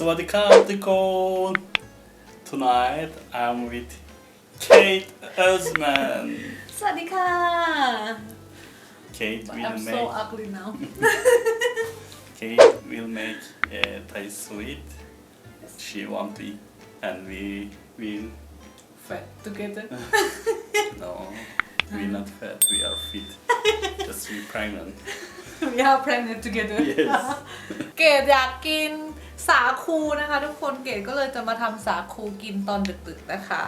Sawadee Tikon. Tonight I'm with Kate Osman. สวัสดีค่ะ Kate will I'm so make ugly now Kate will make a Thai sweet. She want to eat, and we will fat together no, we not fat. We are fit. Just we pregnant. we are pregnant together Yes. เกดอยากกิน สาคูนะคะ ทุกคนเกดก็เลยจะมาทำสาคูกินตอนดึกๆนะคะ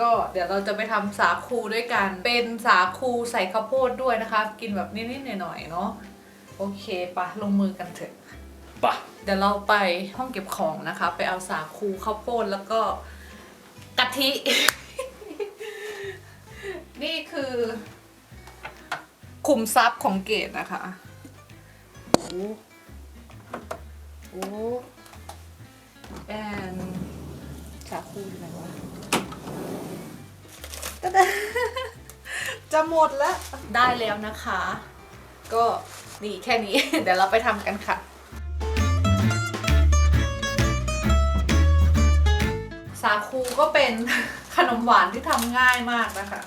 ก็เดี๋ยวเราจะไปทำสาคูด้วยกัน เป็นสาคูใส่ข้าวโพดด้วยนะคะ กินแบบนิดๆหน่อยๆเนาะโอเคปะลงมือกันเถอะ Bah. เดี๋ยวเราไปห้องเก็บของนะคะ ไปเอาสาคูข้าวโพดแล้วก็กะทิ นี่คือขุมทรัพย์ของเกดนะคะ โอ้โอ้ แอนสาคูอยู่ไหนวะตะดะจะหมดแล้ว ได้แล้วนะคะ ก็นี่แค่นี้ เดี๋ยวเราไปทำกันค่ะ สาคูก็เป็นขนมหวานที่ทำง่ายมากนะคะ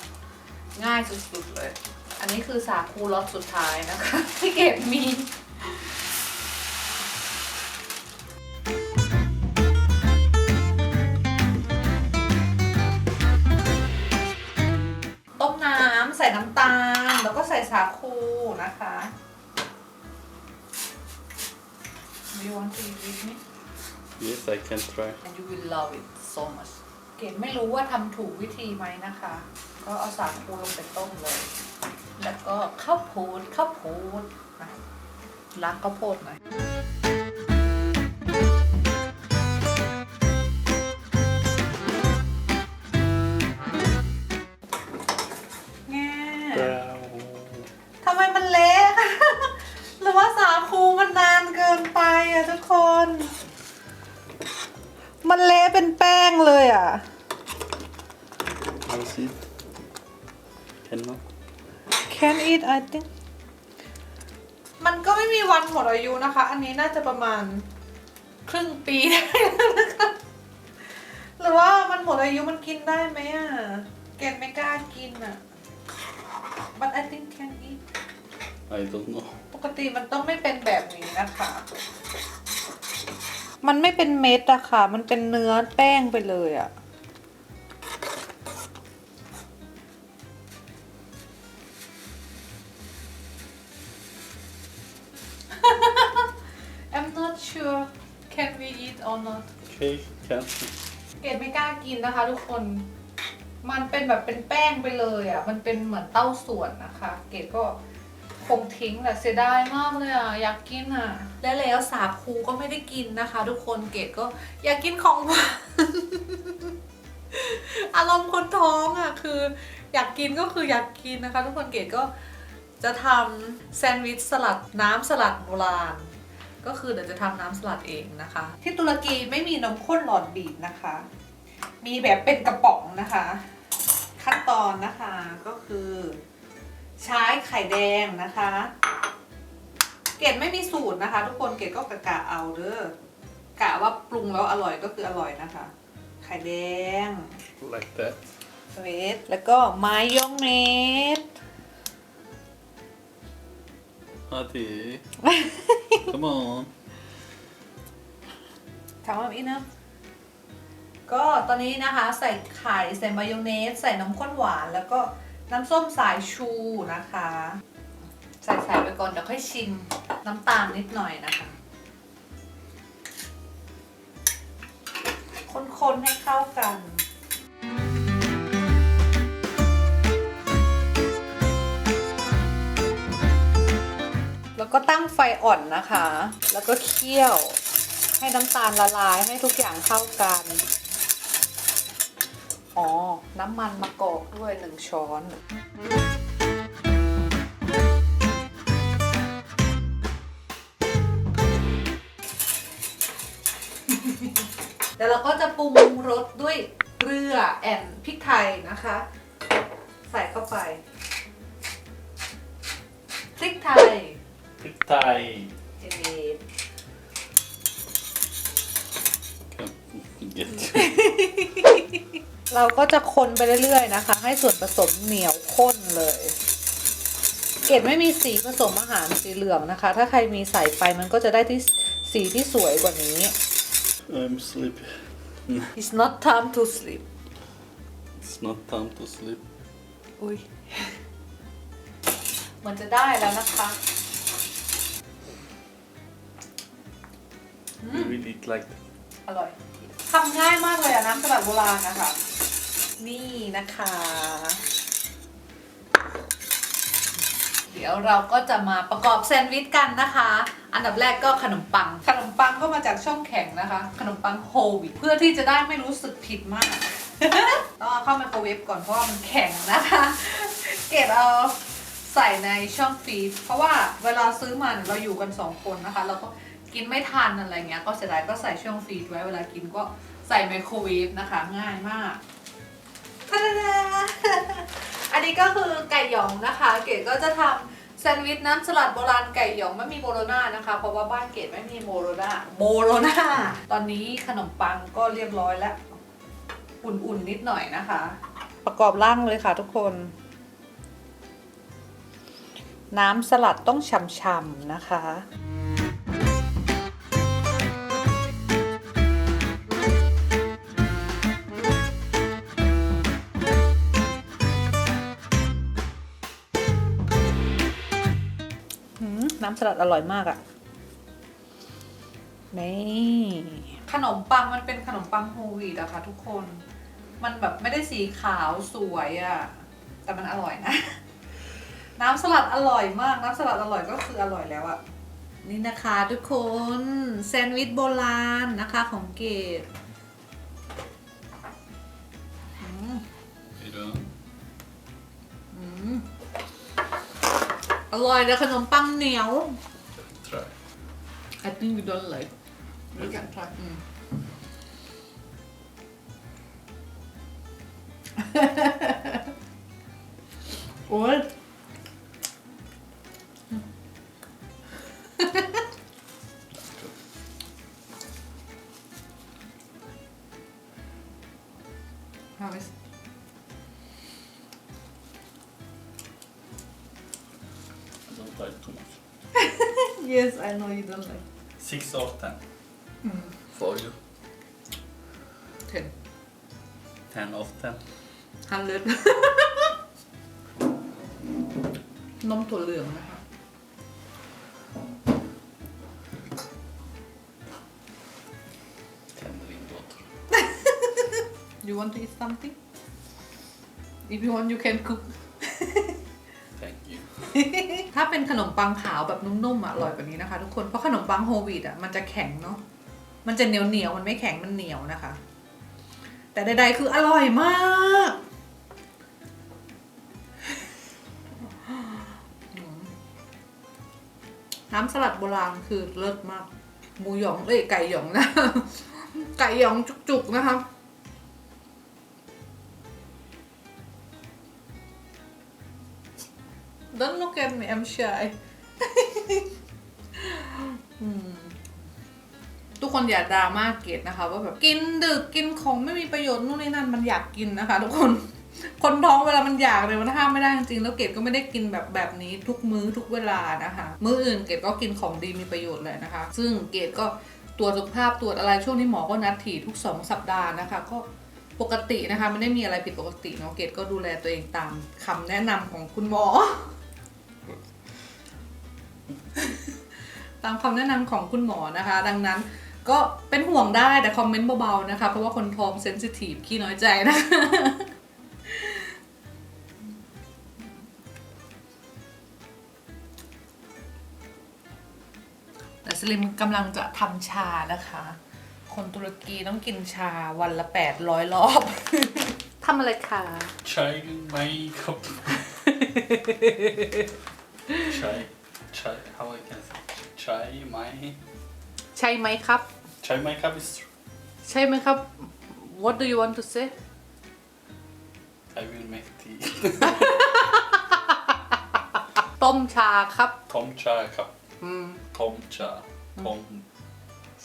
ง่ายสุดๆเลย อันนี้คือสาคูรสสุดท้ายนะคะ ที่เก็บมี ก็ใส่สาคูนะคะ Do you want to eat with me? Yes, I can try. and you will love it so much เกดไม่รู้ว่าทำถูกวิธีไหมนะคะ ก็เอาสาคูลงไปต้มเลย แล้วก็ข้าวโพดข้าวโพดอะล้างข้าวโพดหน่อย งเลยอะ How's it? Cannot. Can eat I think มันก็ไม่มีวันหมดอายุนะคะ อันนี้น่าจะประมาณครึ่งปีได้แล้วนะคะหรือว่ามันหมดอายุมันกินได้ไหมอะเกดไม่กล้ากินอะ but I think can eat I don't know. ปกติมันต้องไม่เป็นแบบนี้นะคะ มันไม่เป็นเม็ดอะค่ะ มันเป็นเนื้อแป้งไปเลยอะ I'm not sure can we eat or not Okay, can. เกดไม่กล้ากินนะคะทุกคน มันเป็นแบบเป็นแป้งไปเลยอะ่ะ มันเป็นเหมือนเต้าส่วนนะคะ เกดก็ คงทิ้งแหละเสียดายมากเลยอะอยากกินอะ และแล้วสาคูก็ไม่ได้กินนะคะ ทุกคนเกดก็อยากกินของหวาน อารมณ์คนท้องอะคือ อยากกินก็คืออยากกินนะคะ ทุกคนเกดก็จะทำแซนด์วิชสลัดน้ำสลัดโบราณก็คือเดี๋ยวจะทำน้ำสลัดเองนะคะ ที่ตุรกีไม่มีนมข้นหลอดบีบนะคะ มีแบบเป็นกระป๋องนะคะ ขั้นตอนนะคะก็คือ ใช้ไข่แดงนะคะ เกดไม่มีสูตรนะคะ ทุกคนเกดก็กะกะเอาเด้อกะว่าปรุงแล้วอร่อยก็คืออร่อยนะคะ ไข่แดง Like that. เวทแล้วก็มายองเนส Hadi. Come on. ถามว่าอีนะก็ตอนนี้นะคะใส่ไข่ใส่มายองเนส ใส่น้ำข้นหวานแล้วก็ น้ำส้มสายชูนะคะ ใส่ใส่ไปก่อนเดี๋ยวค่อยชิมน้ำตาลนิดหน่อยนะคะ คนๆให้เข้ากันแล้วก็ตั้งไฟอ่อนนะคะ แล้วก็เคี่ยว ให้น้ำตาลละลายให้ทุกอย่างเข้ากัน อ๋อ น้ำมันมะกอกด้วยหนึ่งช้อนเดี๋ยวเราก็จะปรุงรสด้วยเกลือแอนพริกไทยนะคะ ใส่เข้าไปพริกไทย Pig Thai. เจด get. เราก็จะคนไปเรื่อยๆนะคะ ให้ส่วนผสมเหนียวข้นเลย เกดไม่มีสีผสมอาหารสีเหลืองนะคะ ถ้าใครมีใส่ไปมันก็จะได้ที่สีที่สวยกว่านี้ I'm sleepy. It's not time to sleep It's not time to sleep. อุ้ยมันจะได้แล้วนะคะ You will eat like อร่อย ทำง่ายมากเลยอะน้ำสลัดโบราณนะคะ นี่นะคะ เดี๋ยวเราก็จะมาประกอบแซนด์วิชกันนะคะ อันดับแรกก็ขนมปัง ขนมปังก็มาจากช่องแข็งนะคะ ขนมปังโฮลวีตเพื่อที่จะได้ไม่รู้สึกผิดมาก ต้องเอาเข้าไมโครเวฟก่อนเพราะว่ามันแข็งนะคะ เกดเอาใส่ในช่องฟรีซเพราะว่าเวลาซื้อมาเนี่ยเราอยู่กันสองคนนะคะ เราก็ กินไม่ทันอะไรเงี้ยก็เสียดายก็ใส่ช่องฟรีซไว้เวลากินก็ใส่ไมโครเวฟนะคะ ง่ายมากทาดาอันนี้ก็คือไก่หยองนะคะ เกดก็จะทำแซนด์วิชน้ำสลัดโบราณไก่หยองไม่มีโบโลน่านะคะ เพราะว่าบ้านเกดไม่มีโบโลน่าโบโลน่าตอนนี้ขนมปังก็เรียบร้อยแล้ว อุ่นๆนิดหน่อยนะคะ ประกอบร่างเลยค่ะทุกคน น้ำสลัดต้องฉ่ำๆนะคะำสลัดอร่อยมากอะ่ะนี่ขนมปังมันเป็นขนมปังโฮลวีตอะค่ะ ทุกคน มันแบบไม่ได้สีขาวสวยอะแต่มันอร่อยนะ น้ำสลัดอร่อยมาก น้ำสลัดอร่อยก็คืออร่อยแล้วอะนี่นะคะทุกคนแซนด์วิชโบราณนะคะของเกด อร่อยแต่ขนมปังเหนียว Try. I think you don't like you can try อืม โอ้ย don't like. Six of ten. Mm. For you. Ten. Ten of ten. Hundred นมถั่วเหลืองนะคะ Ten drink water. You want to eat something? If you want you can cook Thank you. ถ้าเป็นขนมปังขาวแบบนุ่มๆอะอร่อยกว่านี้นะคะ ทุกคนเพราะขนมปังโฮลวีตอะมันจะแข็งเนาะมันจะเหนียวเหนียวมันไม่แข็งมันเหนียวนะคะ แต่ใดๆคืออร่อยมากน้ำสลัดโบราณคือเลิศมาก หมูหยองเอ้ยไก่หยองนะ ไก่หยองจุกๆนะคะ Don't look at me, I'm shy ทุกคนอย่าดราม่าเกตนะคะ ว่าแบบกินดึกกินของไม่มีประโยชน์นู่นนี่นั่นมันอยากกินนะคะ ทุกคนคนท้องเวลามันอยากเลยมันห้ามไม่ได้จริงๆแล้วเกดก็ไม่ได้กินแบบแบบนี้ทุกมื้อทุกเวลานะคะ มื้ออื่นเกดก็กินของดีมีประโยชน์เลยนะคะ ซึ่งเกดก็ตรวจสุขภาพตรวจอะไรช่วงนี้หมอก็นัดถี่ทุกสองสัปดาห์นะคะ ก็ปกตินะคะไม่ได้มีอะไรผิดปกติเนาะเกดก็ดูแลตัวเองตามคำแนะนำของคุณหมอ ตามคำแนะนำของคุณหมอนะคะ ดังนั้นก็เป็นห่วงได้แต่คอมเมนต์เบาๆนะคะ เพราะว่าคนท้องเซนซิทีฟขี้น้อยใจนะแต่สลิมกำลังจะทำชานะคะ คนตุรกีต้องกินชาวันละแปดร้อยรอบทำอะไรคะ Chai makeup. Chai. Chai. How I can say? Chai my. ใช่ไหมครับ Chai makeup is true. ใช่ไหมครับ What do you want to say I will make tea. ต้มชาครับ Tom cha cup. อืม Tom cha. Tom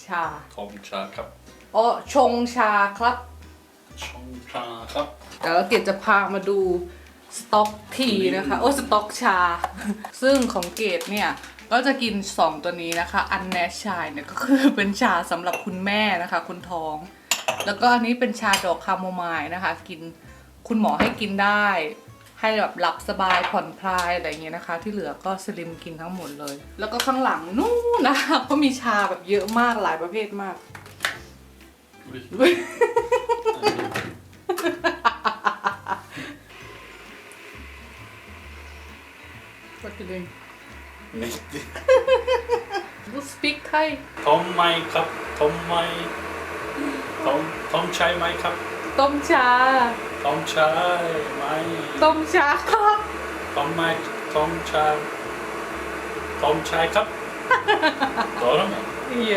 ชา Tom cha cup. อ๋อชงชาครับ ชงชาครับ เดี๋ยวเกดจะพามาดูสต็อกทีนะคะ โอ้สต็อกชา ซึ่งของเกดเนี่ย ก็จะกิน 2 ตัวนี้นะคะ อันแนชชายเนี่ยก็คือเป็นชาสำหรับคุณแม่นะคะ คุณท้อง แล้วก็อันนี้เป็นชาดอกคาโมไมล์นะคะ กินคุณหมอให้กินได้ ให้แบบหลับสบายผ่อนคลายอะไรอย่างเงี้ยนะคะ ที่เหลือก็สลิมกินทั้งหมดเลย แล้วก็ข้างหลังนู่นนะคะก็มีชาแบบเยอะมากหลายประเภทมาก What you doing? นี่ You speak Thai ทำไมครับทำไมทำทำใช่ไหมครับต้มชาทำใช่ไหมต้มชาครับทำไมทำใช่ทำใช่ครับตอนนั้นเย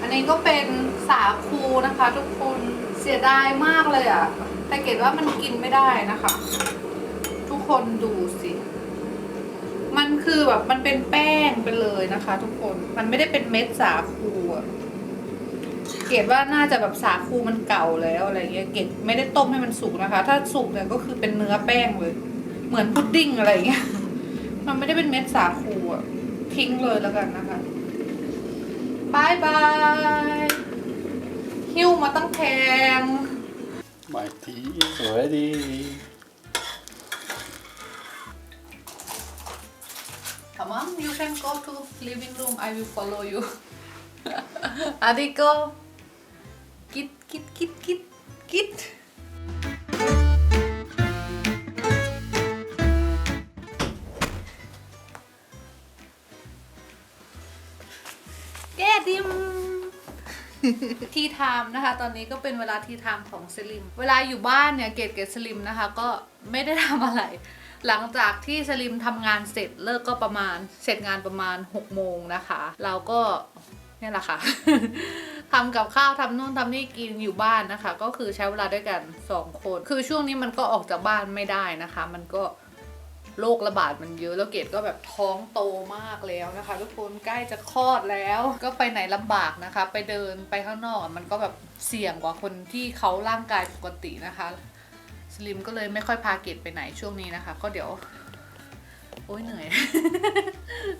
อันนี้ก็เป็นสาคูนะคะ ทุกคนเสียดายมากเลยอะ่ะแต่เกดว่ามันกินไม่ได้นะคะ ทุกคนดูสิ มันคือแบบมันเป็นแป้งไปเลยนะคะ ทุกคน มันไม่ได้เป็นเม็ดสาคูอะเกดว่าน่าจะแบบสาคูมันเก่าแล้วอะไรเงี้ย เกดไม่ได้ต้มให้มันสุกนะคะ ถ้าสุกเนี่ยก็คือเป็นเนื้อแป้งเลย เหมือนพุดดิ้งอะไรเงี้ย มันไม่ได้เป็นเม็ดสาคูอะทิ้งเลยแล้วกันนะคะบายบายหิ้วมาตั้งแพง My tea is ready Come on, you can go to living room. I will follow you. Adiko. Kit, kit, kit, kit, kit. แก้ดิมทีไทม์นะคะ ตอนนี้ก็เป็นเวลาทีไทม์ของสลิม เวลาอยู่บ้านเนี่ย เกดเกดสลิมนะคะ ก็ไม่ได้ทำอะไร หลังจากที่สลิมทำงานเสร็จเลิกก็ประมาณเสร็จงานประมาณ6โมงนะคะ เราก็นี่แหละค่ะทำกับข้าวทำนู่นทำนี่กินอยู่บ้านนะคะ ก็คือใช้เวลาด้วยกัน 2 คน คือช่วงนี้มันก็ออกจากบ้านไม่ได้นะคะ มันก็โรคระบาดมันเยอะแล้วเกดก็แบบท้องโตมากแล้วนะคะทุกคนใกล้จะคลอดแล้ว ก็ไปไหนลำบากนะคะ ไปเดินไปข้างนอกมันก็แบบเสี่ยงกว่าคนที่เขาร่างกายปกตินะคะ สลิมก็เลยไม่ค่อยพาเกดไปไหนช่วงนี้นะคะ ก็เดี๋ยว โอ้ยเหนื่อย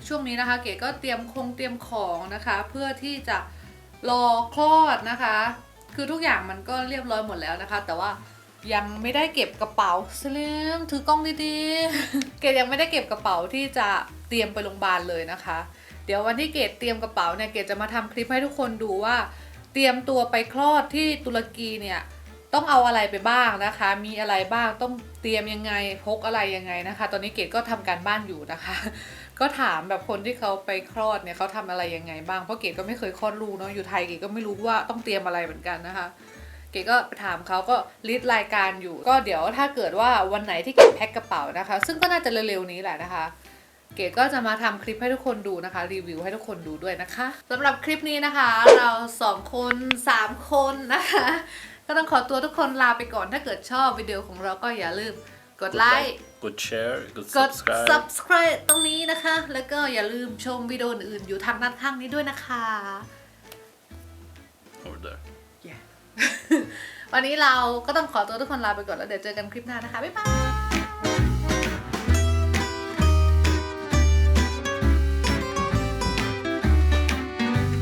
ช่วงนี้นะคะ เกดก็เตรียมคงเตรียมของนะคะ เพื่อที่จะรอคลอดนะคะ คือทุกอย่างมันก็เรียบร้อยหมดแล้วนะคะ แต่ว่ายังไม่ได้เก็บกระเป๋าสลิมถือกล้องดีๆ เกดยังไม่ได้เก็บกระเป๋าที่จะเตรียมไปโรงพยาบาลเลยนะคะ เดี๋ยววันที่เกดเตรียมกระเป๋าเนี่ยเกดจะมาทำคลิปให้ทุกคนดูว่า เตรียมตัวไปคลอดที่ตุรกีเนี่ย ต้องเอาอะไรไปบ้างนะคะ มีอะไรบ้างต้องเตรียมยังไงพกอะไรยังไงนะคะ ตอนนี้เกดก็ทำการบ้านอยู่นะคะ ก็ถามแบบคนที่เขาไปคลอดเนี่ยเขาทำอะไรยังไงบ้างเพราะเกดก็ไม่เคยคลอดลูกเนาะอยู่ไทยเกดก็ไม่รู้ว่าต้องเตรียมอะไรเหมือนกันนะคะเกดก็ไปถามเขาก็ลิสต์รายการอยู่ ก็เดี๋ยวถ้าเกิดว่าวันไหนที่เกดแพ็คกระเป๋านะคะ ซึ่งก็น่าจะเร็วๆนี้แหละนะคะ เก๋ก็จะมาทำคลิปให้ทุกคนดูนะคะ รีวิวให้ทุกคนดูด้วยนะคะสำหรับคลิปนี้นะคะ เราสองคนสามคนนะคะ ก็ต้องขอตัวทุกคนลาไปก่อนถ้าเกิดชอบวิดีโอของเราก็อย่าลืมกดไลค์ กดแชร์กด กด subscribe subscribe ตรงนี้นะคะ แล้วก็อย่าลืมชมวิดีโออื่นๆอยู่ทางด้านข้างนี้ด้วยนะคะ over there วันนี้เราก็ต้องขอตัวทุกคนลาไปก่อนแล้วเดี๋ยวเจอกันคลิปหน้านะคะ บ๊ายบาย